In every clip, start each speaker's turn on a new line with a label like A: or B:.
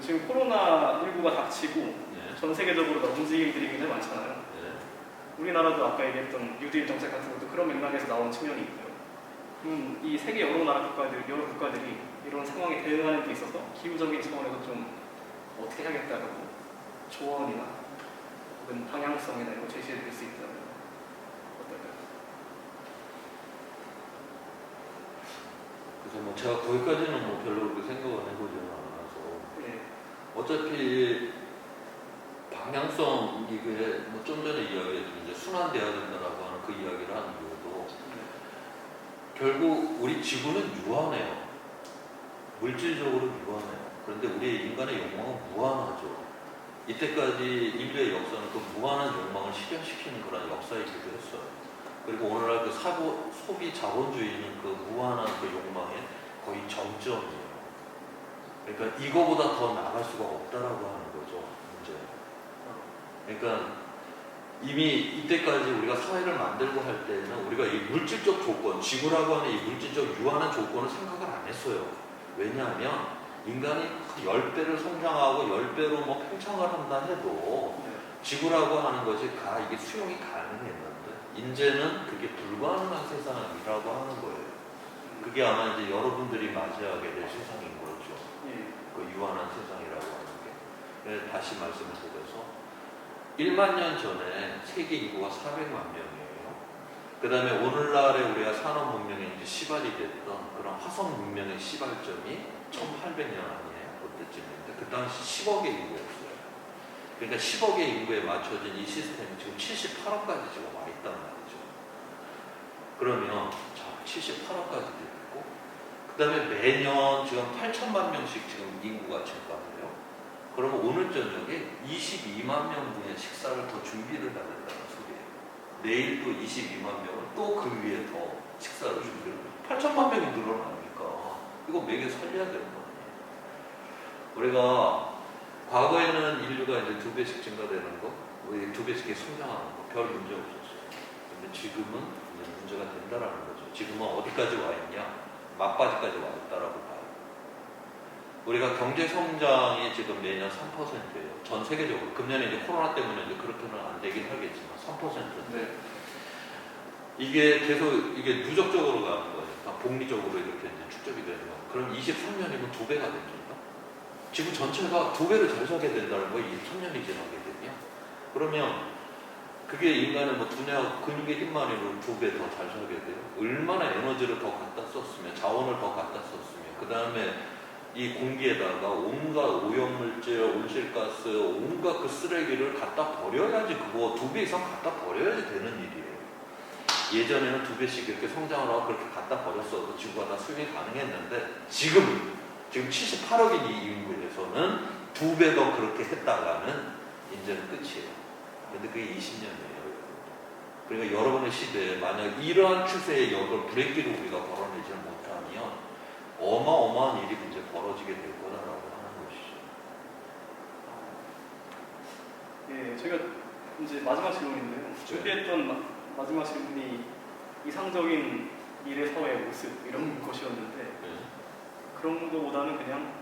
A: 지금 코로나 19가 닥치고
B: 네.
A: 전 세계적으로 다 움직임들이 굉장히 많잖아요.
B: 네.
A: 우리나라도 아까 얘기했던 뉴딜 정책 같은 것도 그런 맥락에서 나온 측면이 있고요. 음, 이 세계 여러 나라 국가들, 여러 국가들이 이런 상황에 대응하는 데 있어서 기후적인 차원에서 좀 어떻게 하겠다고 조언이나 혹은 방향성이나 이런 거 제시해 드릴 수 있다면 어떨까요?
B: 그래서 뭐 제가 거기까지는 뭐 별로 그렇게 생각을
A: 네,
B: 어차피 방향성 이게 뭐 좀 전에 이야기했던 이제 순환돼야 된다라고 하는 그 이야기를 하는 이유도 결국 우리 지구는 유한해요. 물질적으로 유한해요. 그런데 우리 인간의 욕망은 무한하죠. 이때까지 인류의 역사는 그 무한한 욕망을 실현시키는 그런 역사이기도 했어요. 그리고 오늘날 그 사고, 소비 자본주의는 그 무한한 그 욕망의 거의 정점이에요. 그러니까 이거보다 더 나갈 수가 없다라고 하는 거죠. 문제. 그러니까 이미 이때까지 우리가 사회를 만들고 할 때는 우리가 이 물질적 조건, 지구라고 하는 이 물질적 유한한 조건을 생각을 안 했어요. 왜냐하면 인간이 10배를 성장하고 10배로 뭐 팽창을 한다 해도
A: 네.
B: 지구라고 하는 것이 다 이게 수용이 가능했는데 이제는 그게 불가능한 세상이라고 하는 거예요. 그게 아마 이제 여러분들이 맞이하게 될 세상인 거죠.
A: 예,
B: 그 유한한 세상이라고 하는 게. 그래서 다시 말씀을 드려서 1만 년 전에 세계 인구가 400만 명이에요. 그 다음에 오늘날에 우리가 산업 문명에 이제 시발이 됐던 그런 화성 문명의 시발점이 1800년 아니에요? 그때쯤인데 그 당시 10억의 인구였어요. 그러니까 10억의 인구에 맞춰진 이 시스템이 지금 78억까지 지금 와 있단 말이죠. 그러면 자 78억까지 됐고 그 다음에 매년 지금 8천만 명씩 지금 인구가 증가해요. 그러면 오늘 저녁에 22만 명분의 식사를 더 준비를 해야 된다는 소리예요. 내일 또 22만 명을 또 그 위에 더 식사를 준비를 해요. 8천만 명이 늘어나니까 이거 매개 살려야 되는 거 아니에요. 우리가 과거에는 인류가 이제 두 배씩 증가되는 거, 우리 두 배씩 성장하는 거, 별 문제 없었어요. 근데 지금은 문제가 된다라는 거죠. 지금은 어디까지 와 있냐? 막바지까지 와 있다라고 봐요. 우리가 경제 성장이 지금 매년 3%예요. 전 세계적으로. 금년에 이제 코로나 때문에 이제 그렇게는 안 되긴 하겠지만 3%인데
A: 네,
B: 이게 계속 이게 누적적으로 가는 거니까 복리적으로 이렇게 이제 축적이 되는 거. 그럼 23년이면 두 배가 됩니다. 지구 전체가 두 배를 잘 살게 된다는 거예요. 23년이 지나게 되면. 그러면 그게 인간의 뭐 두뇌와 근육의 힘만으로 두 배 더 잘 살게 돼요. 얼마나 에너지를 더 갖다 썼으면, 자원을 더 갖다 썼으면, 그 다음에 이 공기에다가 온갖 오염물질, 온실가스, 온갖 그 쓰레기를 갖다 버려야지 그거 두 배 이상 갖다 버려야지 되는 일이에요. 예전에는 두 배씩 이렇게 성장을 하고 그렇게 갖다 버렸어도 지구가 다 수용이 가능했는데 지금 지금 78억인 이 인구에서는 두 배 더 그렇게 했다가는 이제는 끝이에요. 근데 그게 20년이에요. 그러니까 여러분의 시대에 만약 이러한 추세의 역을 브레이크를 우리가 걸어내지 못하면 어마어마한 일이 이제 벌어지게 될 거다라고 하는 것이죠.
A: 예, 저희가 이제 마지막 질문인데요. 준비했던 마, 마지막 질문이 이상적인 미래 사회의 모습 이런 것이었는데
B: 네.
A: 그런 거보다는 그냥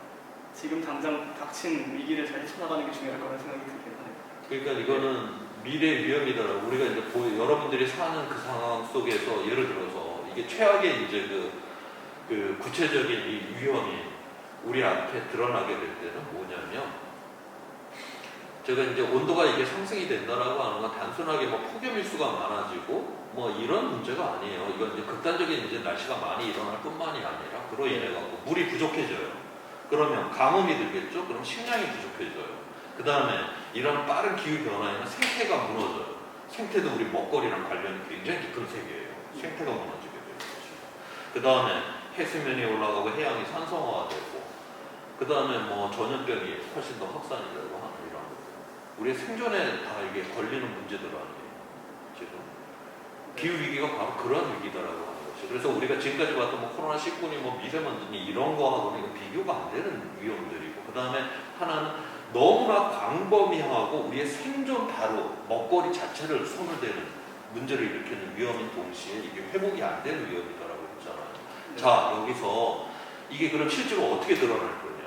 A: 지금 당장 닥친 위기를 잘 헤쳐나가는 게 중요할 거라는 생각이 들긴 하네요.
B: 그러니까 이거는 미래 위험이다라고 우리가 이제 보, 여러분들이 사는 그 상황 속에서 예를 들어서 이게 최악의 이제 그, 그 구체적인 이 위험이 우리 앞에 드러나게 될 때는 뭐냐면 제가 이제 온도가 이게 상승이 된다라고 하는 건 단순하게 뭐 폭염일수가 많아지고 뭐 이런 문제가 아니에요. 이건 이제 극단적인 이제 날씨가 많이 일어날 뿐만이 아니라 그로 인해 갖고 물이 부족해져요. 그러면 가뭄이 들겠죠. 그럼 식량이 부족해져요. 그 다음에 이런 빠른 기후 변화에는 생태가 무너져요. 생태도 우리 먹거리랑 관련이 굉장히 깊은 세계예요. 생태가 무너지게 되는 거죠. 그 다음에 해수면이 올라가고 해양이 산성화되고, 그 다음에 뭐 전염병이 훨씬 더 확산이 되고 하는 이런 거. 우리의 생존에 다 이게 걸리는 문제들 아니에요. 지금 기후 위기가 바로 그런 위기다라고 하는 거죠. 그래서 우리가 지금까지 봤던 뭐 코로나 19니 뭐 미세먼지니 이런 거하고는 비교가 안 되는 위험들이고, 그 다음에 하나는 너무나 광범위하고 우리의 생존 바로 먹거리 자체를 손을 대는 문제를 일으키는 위험인 동시에 이게 회복이 안 되는 위험이다라고 했잖아요. 자 여기서 이게 그럼 실제로 어떻게 드러날 거냐?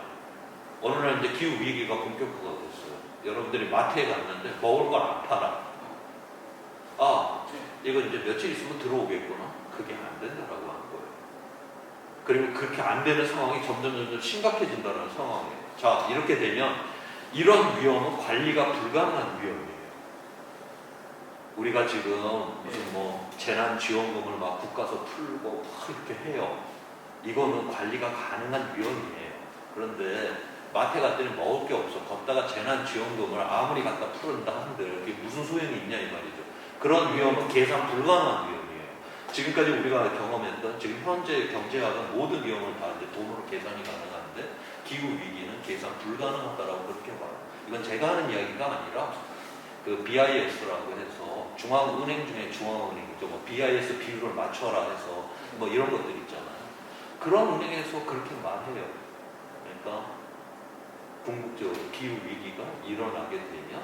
B: 어느 날 이제 기후 위기가 본격화가 됐어요. 여러분들이 마트에 갔는데 먹을 걸 안 팔아. 아, 이거 이제 며칠 있으면 들어오겠구나. 그게 안 된다라고 하는 거예요. 그리고 그렇게 안 되는 상황이 점점 점점 심각해진다는 상황이에요. 자, 이렇게 되면 이런 위험은 관리가 불가능한 위험이에요. 우리가 지금 무슨 뭐 재난 지원금을 막 국가서 풀고 막 이렇게 해요. 이거는 관리가 가능한 위험이에요. 그런데 마트 갔더니 먹을 게 없어. 걷다가 재난 지원금을 아무리 갖다 풀은다 한들 그게 무슨 소용이 있냐 이 말이죠. 그런 위험은 계산 불가능한 위험이에요. 지금까지 우리가 경험했던 지금 현재 경제학은 모든 위험을 다 이제 돈으로 계산이 가능한데 기후 위기는 계산 불가능하다라고 그렇게 봐요. 이건 제가 하는 이야기가 아니라 그 BIS라고 해서 중앙은행 중에 중앙은행이죠. 뭐 BIS 비율을 맞춰라 해서 뭐 이런 것들 있잖아요. 그런 은행에서 그렇게 말해요. 그러니까 궁극적으로 기후 위기가 일어나게 되면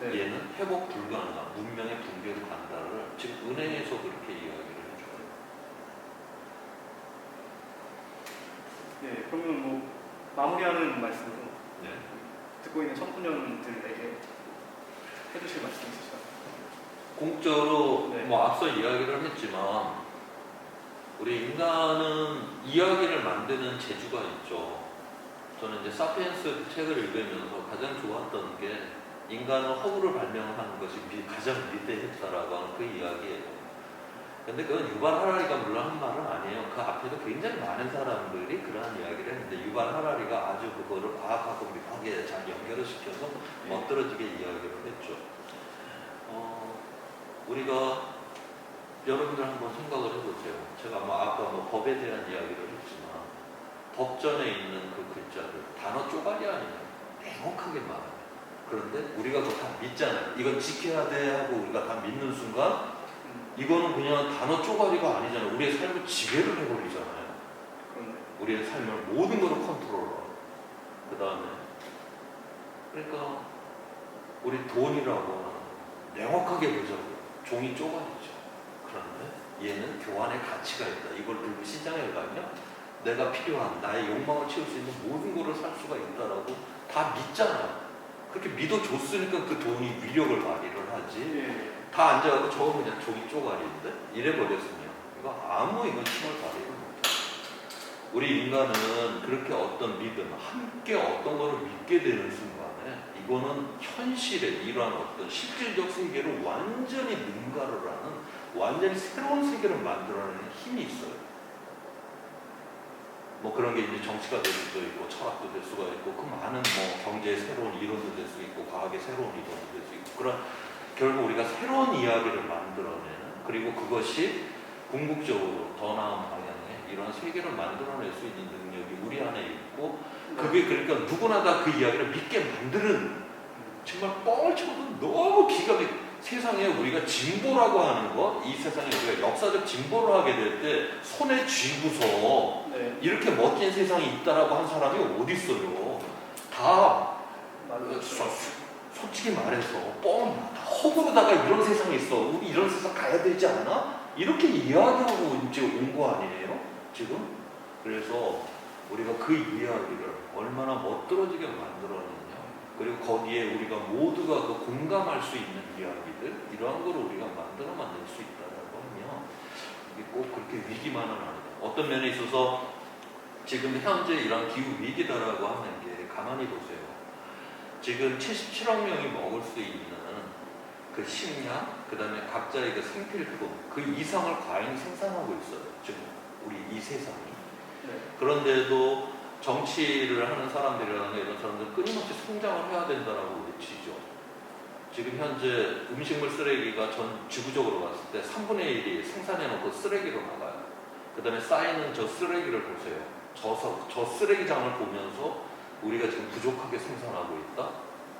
A: 네.
B: 얘는 회복 불가능한 문명의 붕괴로 간다를 지금 은행에서 그렇게 이야기를 해줘요.
A: 네, 그러면 뭐 마무리하는 말씀으로
B: 네.
A: 듣고 있는 청소년들에게 해주실 말씀 있으실까요?
B: 공적으로
A: 네.
B: 뭐 앞서 이야기를 했지만 우리 인간은 이야기를 만드는 재주가 있죠. 저는 이제 사피엔스 책을 읽으면서 가장 좋았던 게 인간은 허구를 발명하는 것이 미- 가장 위대했다라고 하는 그 이야기예요. 근데 그건 유발 하라리가 물론 한 말은 아니에요. 그 앞에도 굉장히 많은 사람들이 그러한 이야기를 했는데 유발 하라리가 아주 그거를 과학하고 묘하게 잘 연결을 시켜서 멋들어지게 이야기를 했죠. 어, 우리가 여러분들 한번 생각을 해보세요. 제가 뭐 아까 뭐 법에 대한 이야기를 했지만 법전에 있는 그 글자들 단어 쪼가리 아니에요. 명확하게 말해요. 그런데 우리가 그거 다 믿잖아요. 이건 지켜야 돼 하고 우리가 다 믿는 순간
A: 음,
B: 이거는 그냥 단어 쪼가리가 아니잖아요. 우리의 삶을 지배를 해버리잖아요. 우리의 삶을 모든 것을 컨트롤하고 그 다음에 그러니까 우리 돈이라고 명확하게 보자고 종이 쪼가리죠. 그런데 얘는 교환의 가치가 있다. 이걸 들고 시장에 가면 내가 필요한 나의 욕망을 채울 수 있는 모든 것을 살 수가 있다라고 다 믿잖아 그렇게 믿어줬으니까 그 돈이 위력을 발휘를 하지
A: 예,
B: 다 앉아가고 저거 그냥 종이 쪼가리인데 이래버렸으면 이거 아무 이건 힘을 못해. 우리 인간은 그렇게 어떤 믿음, 함께 어떤 거를 믿게 되는 순간에 이거는 현실의 이러한 어떤 실질적 세계를 완전히 능가를 하는 완전히 새로운 세계를 만들어내는 힘이 있어요. 뭐 그런 게 이제 정치가 될 수도 있고 철학도 될 수가 있고 그 많은 뭐 경제의 새로운 이론도 될 수 있고 과학의 새로운 이론도 될 수 있고 그런 결국 우리가 새로운 이야기를 만들어내는 그리고 그것이 궁극적으로 더 나은 방향의 이런 세계를 만들어낼 수 있는 능력이 우리 안에 있고 그게 그러니까 누구나 다 그 이야기를 믿게 만드는 정말 뻥을 쳐도 너무 기가 막 세상에 우리가 진보라고 하는 것, 이 세상에 우리가 역사적 진보를 하게 될 때 손에 쥐고서
A: 네,
B: 이렇게 멋진 세상이 있다라고 한 사람이 어디 있어요? 다
A: 맞아요.
B: 소- 솔직히 말해서 뻥 허구로다가 이런 세상이 있어. 우리 이런 세상 가야 되지 않아? 이렇게 이야기하고 이제 온 거 아니에요? 지금? 그래서 우리가 그 이야기를 얼마나 멋들어지게 만들어내냐. 그리고 거기에 우리가 모두가 그 공감할 수 있는 이야기들 이러한 걸 우리가 만들어 만들 수 있다라고 하면 이게 꼭 그렇게 위기만은 아니다. 어떤 면에 있어서 지금 현재 이런 기후 위기다라고 하는 게 가만히 보세요. 지금 77억 명이 먹을 수 있는 그 식량, 그 다음에 각자의 그 생필품, 그 이상을 과잉 생산하고 있어요. 지금 우리 이 세상이.
A: 네,
B: 그런데도 정치를 하는 사람들이라는 이런 사람들 끊임없이 성장을 해야 된다라고 외치죠. 지금 현재 음식물 쓰레기가 전 지구적으로 봤을 때 3분의 1이 생산해놓고 쓰레기로 나가요. 그 다음에 쌓이는 저 쓰레기를 보세요. 저, 서- 저 쓰레기장을 보면서 우리가 지금 부족하게 생산하고 있다?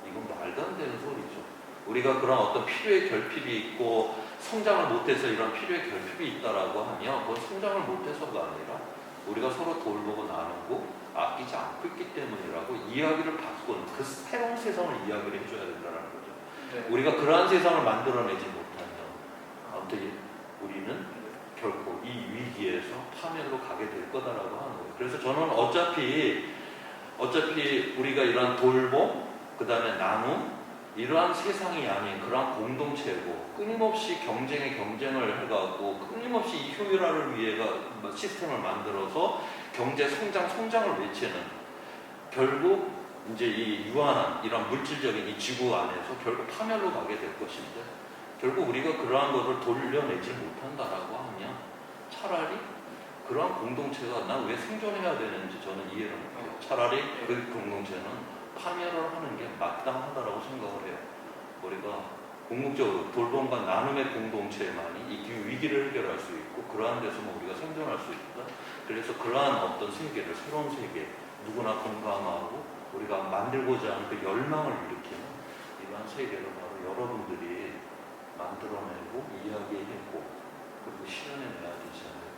B: 이건 말도 안 되는 소리죠. 우리가 그런 어떤 필요의 결핍이 있고 성장을 못해서 이런 필요의 결핍이 있다라고 하면 그건 성장을 못해서가 아니라 우리가 서로 돌보고 나누고 아끼지 않고 있기 때문이라고 이야기를 바꾸는 그 새로운 세상을 이야기를 해줘야 된다는 거죠.
A: 네.
B: 우리가 그러한 세상을 만들어내지 못하면 어떻게 우리는 결코 이 위기에서 파멸로 가게 될 거다라고 하는 거예요. 그래서 저는 어차피 어차피 우리가 이러한 돌봄, 그 다음에 나눔, 이러한 세상이 아닌 그러한 공동체고 끊임없이 경쟁에 경쟁을 해가고 끊임없이 이 효율화를 위해가 뭐 시스템을 만들어서 경제 성장, 성장을 외치는 결국 이제 이 유한한 이런 물질적인 이 지구 안에서 결국 파멸로 가게 될 것인데 결국 우리가 그러한 것을 돌려내지 못한다라고 하면 차라리 그러한 공동체가 난 왜 생존해야 되는지 저는 이해를 못해요. 차라리 그 공동체는 파멸을 하는 게 마땅하다라고 생각을 해요. 우리가 궁극적으로 돌봄과 나눔의 공동체만이 이 위기를 해결할 수 있고 그러한 데서만 우리가 생존할 수 있다. 그래서 그러한 어떤 세계를 새로운 세계 누구나 공감하고 우리가 만들고자 하는 그 열망을 일으키는 이러한 세계를 바로 여러분들이 만들어내고 이야기했고 그리고 실현해내야 되지 않을까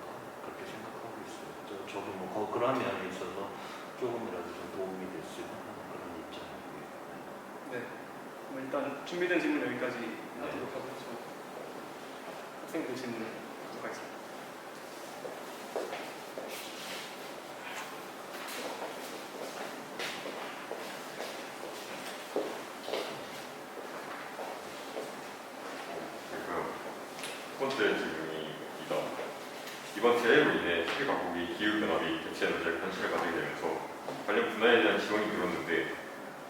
B: 그렇게 생각하고 있어요. 저, 저도 뭐 거- 그런 면에 있어서 조금이라도 좀 도움이 됐으면 하는 그런 입장이고요.
A: 네. 그럼 일단 준비된 질문 여기까지 하도록 하고 저 학생들 질문을 하도록 하겠습니다.
C: 그럼 첫 번째 질문입니다. 이번 재해로 인해 세계 각국이 기후변화비 대체 에너지에 관심을 가지게 되면서 관련 분야에 대한 지원이 늘었는데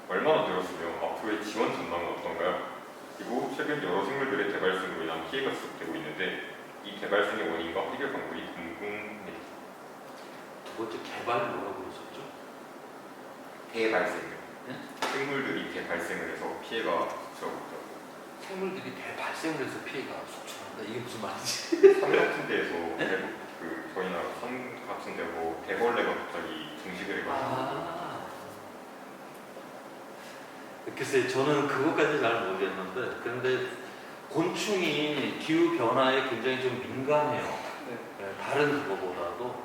C: 얼마나 늘었으며 앞으로의 지원 전망은 어떤가요? 그리고 최근 여러 생물들의 대발생으로 인한 피해가 지속되고 있는데 이 대발생의 원인과 해결 방법이 궁금합니다.
B: 두 번째 개발 뭐라고 그러셨죠?
C: 대발생.
B: 네?
C: 생물들이 대발생을 해서 피해가 속출하고 있다고.
B: 생물들이 대발생을 해서 피해가 속출한다. 이게 무슨 말이지?
C: 산 같은 데에서
B: 네?
C: 대부- 그 저희 나라 산 같은 데뭐 대벌레가 갑자기 증식을 해가지고
B: 아. 글쎄 저는 그것까지 잘 모르겠는데 그런데 곤충이 기후 변화에 굉장히 좀 민감해요.
A: 네.
B: 네, 다른 그거보다도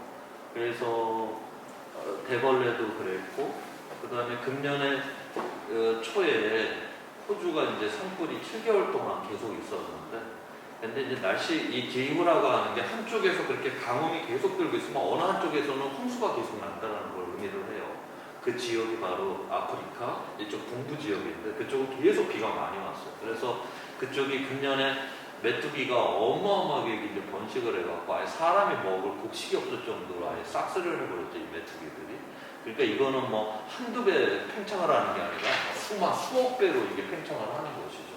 B: 그래서 어, 대벌레도 그랬고 그 다음에 금년에 어, 초에 호주가 이제 산불이 7개월 동안 계속 있었는데 근데 이제 날씨 이 기후라고 하는 게 한쪽에서 그렇게 강음이 계속 들고 있으면 어느 한쪽에서는 홍수가 계속 난다는 걸 의미를 해요. 그 지역이 바로 아프리카 이쪽 동부 지역인데 그쪽은 계속 비가 많이 왔어요. 그래서 그쪽이 금년에 메뚜기가 어마어마하게 이제 번식을 해갖고 아예 사람이 먹을 곡식이 없을 정도로 아예 싹쓸이를 해버렸죠 이 메뚜기들이. 그러니까 이거는 뭐 한두 배 팽창을 하는 게 아니라 수만 수억 배로 이게 팽창을 하는 것이죠.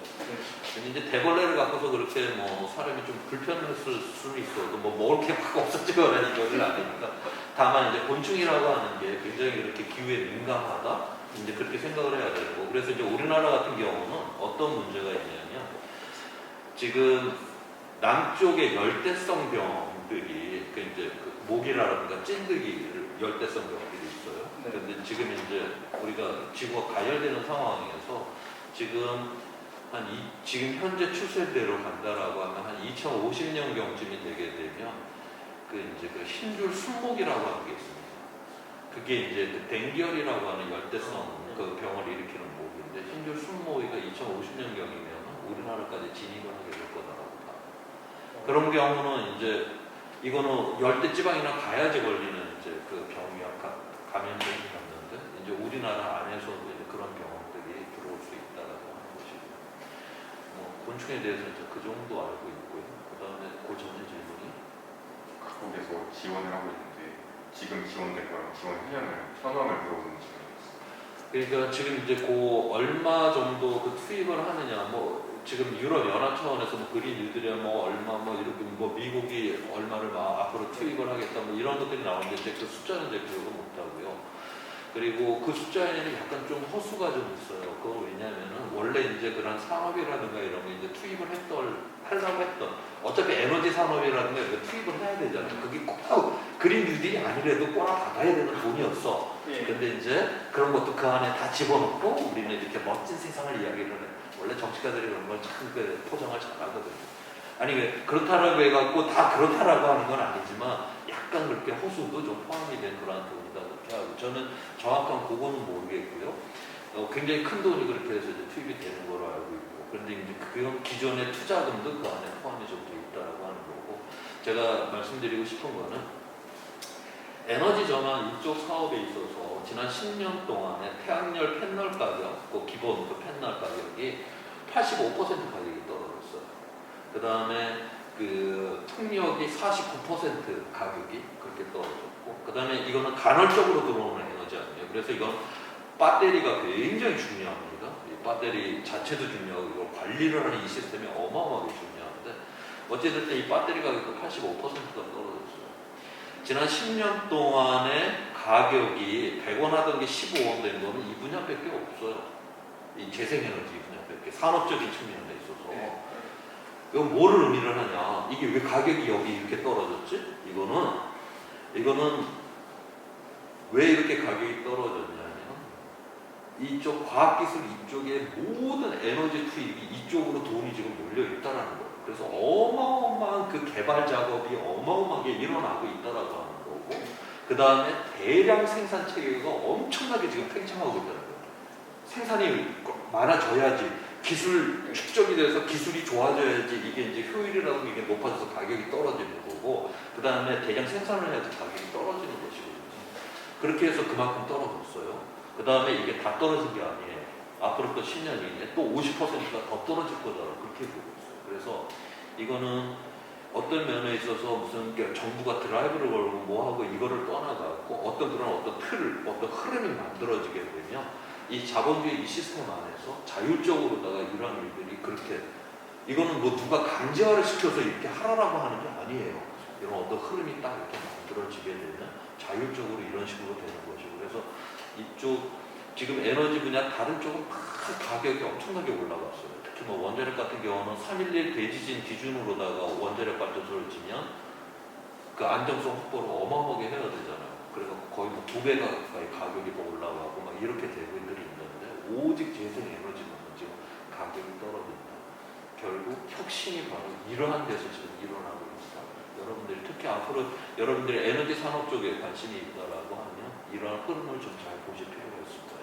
B: 근데 이제 대벌레를 갖고서 그렇게 뭐 사람이 좀 불편했을 수는 있어도 뭐 먹을 게 막 없어지거나 이거는 아니니까 다만 이제 곤충이라고 하는 게 굉장히 이렇게 기후에 민감하다 이제 그렇게 생각을 해야 되고 그래서 이제 우리나라 같은 경우는 어떤 문제가 있냐면 지금 남쪽의 열대성 병들이 그 이제 그 모기라든가 찐득이 열대성 병들이. 근데 지금 이제 우리가 지구가 가열되는 상황에서 지금 한 이, 지금 현재 추세대로 간다라고 하면 한 2050년 경쯤이 되게 되면 그 이제 그 흰줄 순목이라고 하는 게 있습니다. 그게 이제 그 댕결이라고 하는 열대성 그 병을 일으키는 목인데 흰줄 순모기가 2050년 경이면 우리나라까지 진입을 하게 될 거다라고 봐. 그런 경우는 이제 이거는 열대 지방이나 가야지 걸리는 이제 그 가- 감염병이 갔는데 이제 우리나라 안에서도 이제 그런 병원들이 들어올 수 있다라고 하는 것이고 뭐 곤충에 대해서 이제 그 정도 알고 있고요. 그다음에 그 전에 질문이
C: 각국에서 지원을 하고 있는데 지금 지원된 거랑 지원 현황을 현황을 물어보는 질문이었어요.
B: 그러니까 지금 이제 그 얼마 정도 그 투입을 하느냐 뭐 지금 유럽 연합 차원에서 뭐 그린 뉴딜에 뭐 얼마 뭐 이렇게 뭐 미국이 얼마를 막 앞으로 투입을 하겠다 뭐 이런 것들이 나오는데 이제 그 숫자는 이제 기억을 못 하고요. 그리고 그 숫자에는 약간 좀 허수가 좀 있어요. 그거 왜냐면은 원래 이제 그런 산업이라든가 이런 거 이제 투입을 했던 하려고 했던 어차피 에너지 산업이라든가 이거 투입을 해야 되잖아요. 그게 꼭 그린 뉴딜이 아니래도 꼬나 받아야 되는 돈이었어.
A: 예.
B: 근데 이제 그런 것도 그 안에 다 집어넣고 우리는 이렇게 멋진 세상을 이야기를 해. 원래 정치가들이 그런 걸 참 그 포장을 잘하거든요. 아니 왜 그렇다라고 해갖고 다 그렇다라고 하는 건 아니지만 약간 그렇게 호수도 좀 포함이 된 그러한 돈이다 그렇게 하고 저는 정확한 그거는 모르겠고요. 어, 굉장히 큰 돈이 그렇게 해서 이제 투입이 되는 걸로 알고 있고 그런데 이제 그건 기존의 투자금도 그 안에 포함이 좀 돼 있다라고 하는 거고 제가 말씀드리고 싶은 거는 에너지 전환 이쪽 사업에 있어서 지난 10년 동안에 태양열 패널 가격, 그 기본 그 패널 가격이 85% 가격이 떨어졌어요. 그 다음에 그 풍력이 49% 가격이 그렇게 떨어졌고, 그 다음에 이거는 간헐적으로 들어오는 에너지 아니에요. 그래서 이건 배터리가 굉장히 중요합니다. 이 배터리 자체도 중요하고 이걸 관리를 하는 이 시스템이 어마어마하게 중요한데 어쨌든 이 배터리 가격도 85%가 떨어졌어요. 지난 10년 동안에 가격이 100원 하던 게 15원 된 거는 이 분야밖에 없어요. 이 재생에너지 분야밖에 산업적인 측면에 있어서
A: 네.
B: 이건 뭐를 의미를 하냐? 이게 왜 가격이 여기 이렇게 떨어졌지? 이거는 이거는 왜 이렇게 가격이 떨어졌냐면 이쪽 과학기술 이쪽에 모든 에너지 투입이 이쪽으로 돈이 지금 몰려 있다라는 거예요. 그래서 어마어마한 그 개발 작업이 어마어마하게 일어나고 있다라고 하는 거고 그 다음에 대량 생산 체계가 엄청나게 지금 팽창하고 있다는 거예요. 생산이 많아져야지 기술 축적이 돼서 기술이 좋아져야지 이게 이제 효율이라는 게 높아져서 가격이 떨어지는 거고 그 다음에 대량 생산을 해야지 가격이 떨어지는 것이거든요. 그렇게 해서 그만큼 떨어졌어요. 그 다음에 이게 다 떨어진 게 아니에요. 앞으로 또 10년이 또 50%가 더 떨어질 거다 그렇게 보고 있어요. 그래서 이거는 어떤 면에 있어서 무슨 게 정부가 드라이브를 걸고 뭐 하고 이거를 떠나가고 어떤 그런 어떤 틀, 어떤 흐름이 만들어지게 되면 이 자본주의 이 시스템 안에서 자율적으로다가 이런 일들이 그렇게 이거는 뭐 누가 강제화를 시켜서 이렇게 하라라고 하는 게 아니에요. 이런 어떤 흐름이 딱 이렇게 만들어지게 되면 자율적으로 이런 식으로 되는 것이고 그래서 이쪽 지금 에너지 분야 다른 쪽은 다 가격이 엄청나게 올라갔어요. 특히 뭐 원자력 같은 경우는 311 대지진 기준으로다가 원자력 발전소를 지면 그 안정성 확보를 어마어마하게 해야 되잖아요. 그래서 거의 뭐 두 배가 가까이 가격이 더 올라가고 막 이렇게 되고 있는데 오직 재생 에너지만 지금 가격이 떨어진다. 결국 혁신이 바로 이러한 데서 지금 일어나고 있다. 여러분들이 특히 앞으로 여러분들이 에너지 산업 쪽에 관심이 있다라고 하면 이러한 흐름을 좀 잘 보실 필요가 거예요.